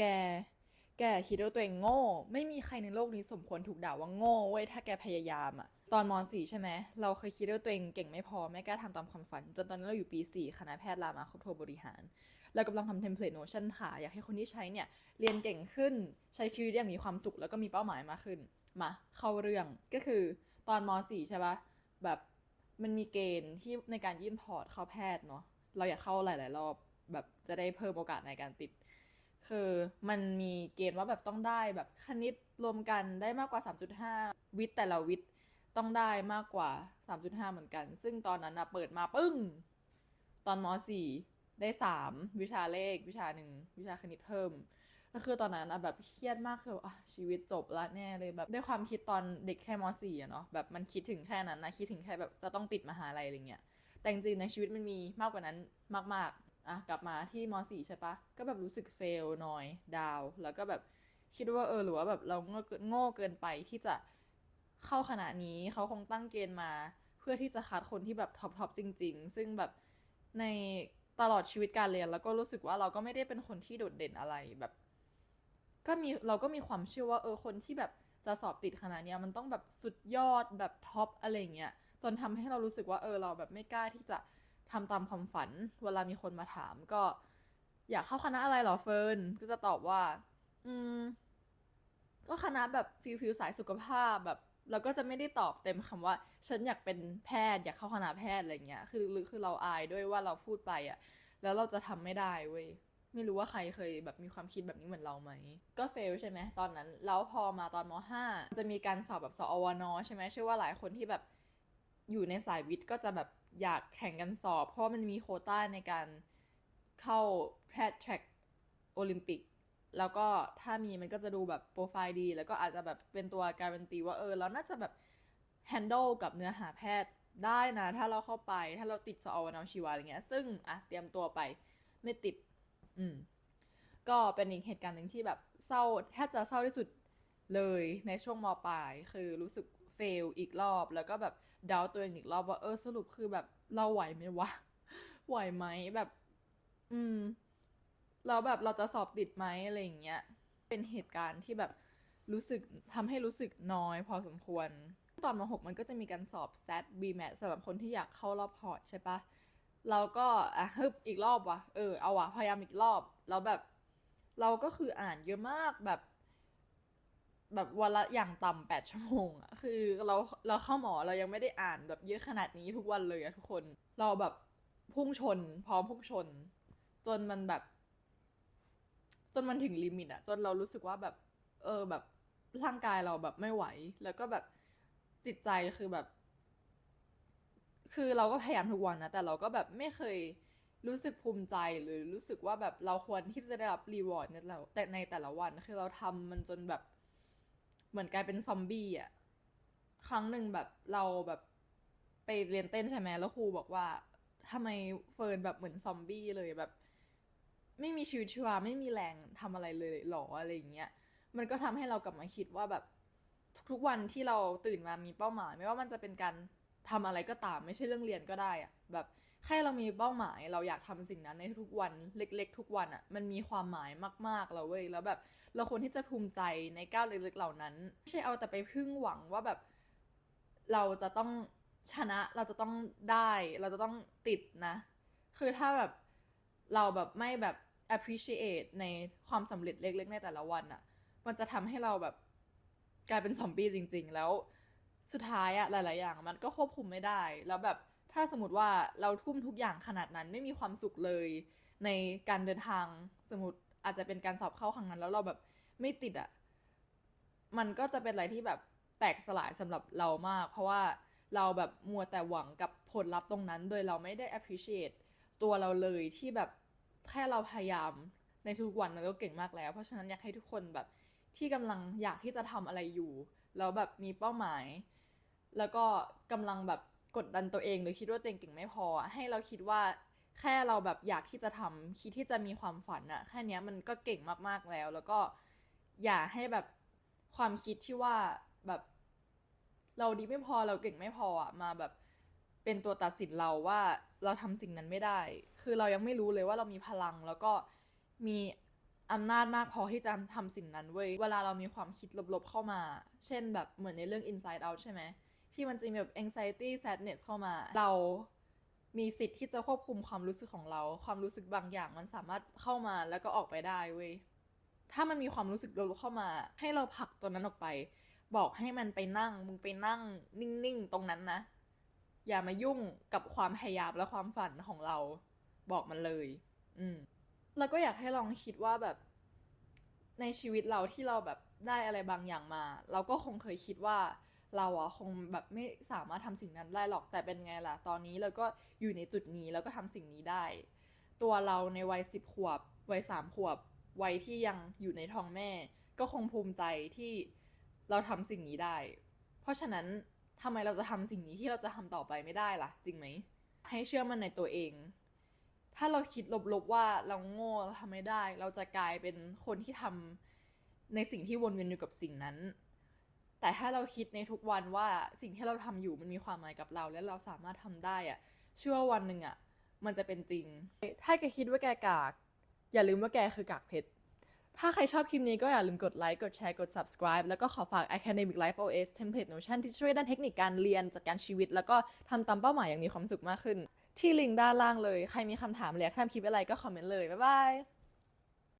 แก แกคิดว่าตัวเองโง่ ไม่มีใครในโลกนี้สมควรถูกด่าว่าโง่เว้ยถ้าแกพยายามอะตอนม .4 ใช่ไหม เราเคยคิดว่าตัวเองเก่งไม่พอไม่กล้าทำตามความฝัน จนตอนนั้นเราอยู่ปี4คณะแพทย์รามาครบโทบริหาร เรากำลังทำเทมเพลตโนชั่นค่ะ อยากให้คนที่ใช้เนี่ย เรียนเก่งขึ้น ใช้ชีวิตอย่างมีความสุขแล้วก็มีเป้าหมายมากขึ้น มา เข้าเรื่อง ก็คือตอนม .4 ใช่ปะแบบมันมีเกณฑ์ที่ในการยื่นพอร์ตเข้าแพทย์เนาะ เราอยากเข้าหลาย ๆ รอบ แบบจะได้เพิ่มโอกาสในการติด คือมันมีเกณฑ์ว่าแบบต้องได้แบบคณิตรวมกันได้มากกว่า 3.5 วิทย์แต่ละวิทย์ต้องได้มากกว่า 3.5 เหมือนกัน ซึ่งตอนนั้นนะเปิดมาปึ้ง ตอนม .4 ได้ 3 วิชาเลข วิชาหนึ่งวิชาคณิตเพิ่มแล้วคือตอนนั้นอะแบบเครียดมากคืออะชีวิตจบละแน่เลยแบบด้วยความคิดตอนเด็กแค่ม .4 อะเนาะแบบมันคิดถึงแค่นั้นนะคิดถึงแค่แบบจะต้องติดมหาลัยอะไรเงี้ยแต่จริงๆในชีวิตมันมีมากกว่านั้นมาก ๆ อะกลับมาที่ม .4 ใช่ปะก็แบบรู้สึกเฟลหน่อยดาวแล้วก็แบบคิดว่าเออหรือว่าแบบเราโง่เกินไปที่จะเข้าคณะนี้เขาคงตั้งเกณฑ์มา เพื่อที่จะคัดคนที่แบบท็อปทอปจริง ๆ ซึ่งแบบในตลอดชีวิตการเรียนแล้วก็รู้สึกว่าเราก็ไม่ได้เป็นคนที่โดดเด่นอะไรแบบ ก็มีเราก็มีความเชื่อว่าเออคนที่แบบจะสอบติดขนาดนี้มันต้องแบบสุดยอดแบบท็อปอะไรเงี้ยจนทำให้เรารู้สึกว่าเออเราแบบไม่กล้าที่จะ ทำตามความฝัน เวลามีคนมาถามก็ อยากเข้าคณะอะไรเหรอเฟิร์นก็จะตอบว่า อืม ก็คณะแบบฟิลฟิลสายสุขภาพแบบเราก็จะไม่ได้ตอบเต็มคำว่า ฉันอยากเป็นแพทย์ อยากเข้าคณะแพทย์อะไรเงี้ย คือลึกๆคือเราอายด้วยว่าเราพูดไปอะแล้วเราจะทำไม่ได้เว้ย ไม่รู้ว่าใครเคยแบบมีความคิดแบบนี้เหมือนเราไหม ก็เฟลใช่ไหมตอนนั้น แล้วพอมาตอนม .5 จะมีการสอบแบบสอวนใช่ไหมเชื่อว่าหลายคนที่แบบอยู่ในสายวิทย์ก็จะแบบ อยากแข่งกันสอบ เพราะว่ามันมีโคต้าในการเข้าแพทย์แทร็กโอลิมปิก แล้วก็ถ้ามีมันก็จะดูแบบโปรไฟล์ดี แล้วก็อาจจะแบบเป็นตัวการันตีว่าเออเราน่าจะแบบ handle กับเนื้อหาแพทย์ได้นะ ถ้าเราเข้าไปถ้าเราติดสอวนชีวะอะไรเงี้ย ซึ่งอะเตรียมตัวไปไม่ติด อืม ก็เป็นอีกเหตุการณ์หนึ่งที่แบบเศร้าแทบจะเศร้าที่สุดเลยในช่วงมปลาย คือรู้สึก เฟลอีกรอบ แล้วก็แบบดาวตัวเองอีกรอบว่าเออสรุปคือแบบเราไหวไหมวะ ไหวไหมแบบ อืมเราแบบเราจะสอบติดไหมอะไรอย่างเงี้ย เป็นเหตุการณ์ที่แบบรู้สึกทำให้รู้สึกน้อยพอสมควร ตอนม .6 มันก็จะมีการสอบ SAT BMAT สำหรับคนที่อยากเข้ารอบพอร์ตใช่ปะเราก็อะฮึบอีกรอบวะเออเอาวะพยายามอีกรอบ แล้วแบบ เราก็คืออ่านเยอะมากแบบ แบบวันละอย่างต่ำแปดชั่วโมงอะคือเราเราเข้าหมอเรายังไม่ได้อ่านแบบเยอะขนาดนี้ทุกวันเลยอะทุกคนเราแบบพุ่งชน พร้อมพุ่งชน จนมันแบบ จนมันถึงลิมิตอะจนเรารู้สึกว่าแบบ เออแบบร่างกายเราแบบไม่ไหว แล้วก็แบบจิตใจคือแบบ คือเราก็พยายามทุกวันนะแต่เราก็แบบไม่เคยรู้สึกภูมิใจหรือรู้สึกว่าแบบเราควรที่จะได้รับรีวอร์ดในแต่ละแต่ในแต่ละวัน คือเราทำมันจนแบบ เหมือนกลายเป็นซอมบี้อะครั้งหนึ่งแบบเราแบบไปเรียนเต้นใช่ไหมแล้วครูบอกว่าทำไมเฟิร์นแบบเหมือนซอมบี้เลยแบบ ไม่มีชีวิตชีวาไม่มีแรงทำอะไรเลยหรออะไรอย่างเงี้ยมันก็ทำให้เรากลับมาคิดว่าแบบทุกๆวันที่เราตื่นมามีเป้าหมาย ไม่ว่ามันจะเป็นการทำอะไรก็ตาม ไม่ใช่เรื่องเรียนก็ได้อะแบบ แค่เรามีเป้าหมาย เราอยากทำสิ่งนั้นในทุกวันเล็ก ๆ ทุกวันอะมันมีความหมายมากๆแล้วเว้ยแล้วแบบเราควรที่จะภูมิใจในก้าวเล็กๆเหล่านั้นไม่ใช่เอาแต่ไปพึ่งหวังว่าแบบเราจะต้องชนะเราจะต้องได้เราจะต้องติดนะ คือถ้าแบบเราแบบไม่แบบ appreciate ในความสำเร็จเล็กๆ ในแต่ละวันอะมันจะทำให้เราแบบกลายเป็นซอมบี้จริง ๆ แล้วสุดท้ายอะหลาย ๆ อย่าง มันก็ควบคุมไม่ได้ แล้วแบบ ถ้าสมมติว่าเราทุ่มทุกอย่างขนาดนั้นไม่มีความสุขเลย ในการเดินทางสมมติอาจจะเป็นการสอบเข้าครั้งนั้น แล้วเราแบบไม่ติดอะมันก็จะเป็นอะไรที่แบบแตกสลายสำหรับเรามาก เพราะว่าเราแบบมัวแต่หวังกับผลลัพธ์ตรงนั้น โดยเราไม่ได้ appreciate ตัวเราเลยที่แบบแค่เราพยายามในทุกวันมันก็เก่งมากแล้ว เพราะฉะนั้นอยากให้ทุกคนแบบที่กำลังอยากที่จะทำอะไรอยู่ แล้วแบบมีเป้าหมาย แล้วก็กำลังแบบ กดดันตัวเองหรือคิดว่าตัวเองเก่งไม่พอ ให้เราคิดว่าแค่เราแบบอยากที่จะทำคิดที่จะมีความฝันอะแค่นี้มันก็เก่งมากๆแล้ว แล้วก็อย่าให้แบบความคิดที่ว่าแบบเราดีไม่พอเราเก่งไม่พออะมาแบบเป็นตัวตัดสินเราว่าเราทำสิ่งนั้นไม่ได้ คือเรายังไม่รู้เลยว่าเรามีพลัง แล้วก็มีอำนาจมากพอที่จะทำสิ่งนั้นเว้ย เวลาเรามีความคิดลบๆเข้ามา เช่นแบบเหมือนในเรื่อง inside out ใช่ไหม ที่มันจะมีแบบ anxiety sadness เข้ามา เรามีสิทธิ์ที่จะควบคุมความรู้สึกของเรา ความรู้สึกบางอย่างมันสามารถเข้ามาแล้วก็ออกไปได้เว้ยถ้ามันมีความรู้สึกลบเข้ามา ให้เราผลักตัวนั้นออกไป บอกให้มันไปนั่ง มึงไปนั่ง นิ่งๆ ตรงนั้นนะ อย่ามายุ่งกับความพยายามและความฝันของเรา บอกมันเลย อืม แล้วก็อยากให้ลองคิดว่าแบบ ในชีวิตเราที่เราแบบได้อะไรบางอย่างมา เราก็คงเคยคิดว่า เราอะคงแบบไม่สามารถทำสิ่งนั้นได้หรอกแต่เป็นไงล่ะ ตอนนี้เราก็อยู่ในจุดนี้แล้วก็ทำสิ่งนี้ได้ ตัวเราในวัยสิบขวบ วัยสามขวบ วัยที่ยังอยู่ในท้องแม่ ก็คงภูมิใจที่เราทำสิ่งนี้ได้ เพราะฉะนั้นทำไมเราจะทำสิ่งนี้ที่เราจะทำต่อไปไม่ได้ล่ะ จริงไหม ให้เชื่อมันในตัวเอง ถ้าเราคิดลบๆว่าเราโง่เราทำไม่ได้ เราจะกลายเป็นคนที่ทำในสิ่งที่วนเวียนอยู่กับสิ่งนั้น แต่ถ้าเราคิดในทุกวันว่าสิ่งที่เราทำอยู่มันมีความหมายกับเรา และเราสามารถทำได้อะเชื่อวันหนึ่งอะมันจะเป็นจริง ถ้าแกคิดว่าแกกาก อย่าลืมว่าแกคือกากเพชรถ้าใครชอบคลิปนี้ก็อย่าลืมกดไลค์ กดแชร์ กด subscribe แล้วก็ขอฝาก Academic Life OS Template Notion ที่ช่วยด้านเทคนิคการเรียนจัดการชีวิต แล้วก็ทำตามเป้าหมายอย่างมีความสุขมากขึ้น ที่ลิงก์ด้านล่างเลย ใครมีคำถามหรืออยากทำคลิปอะไรก็คอมเมนต์เลย บ๊ายบาย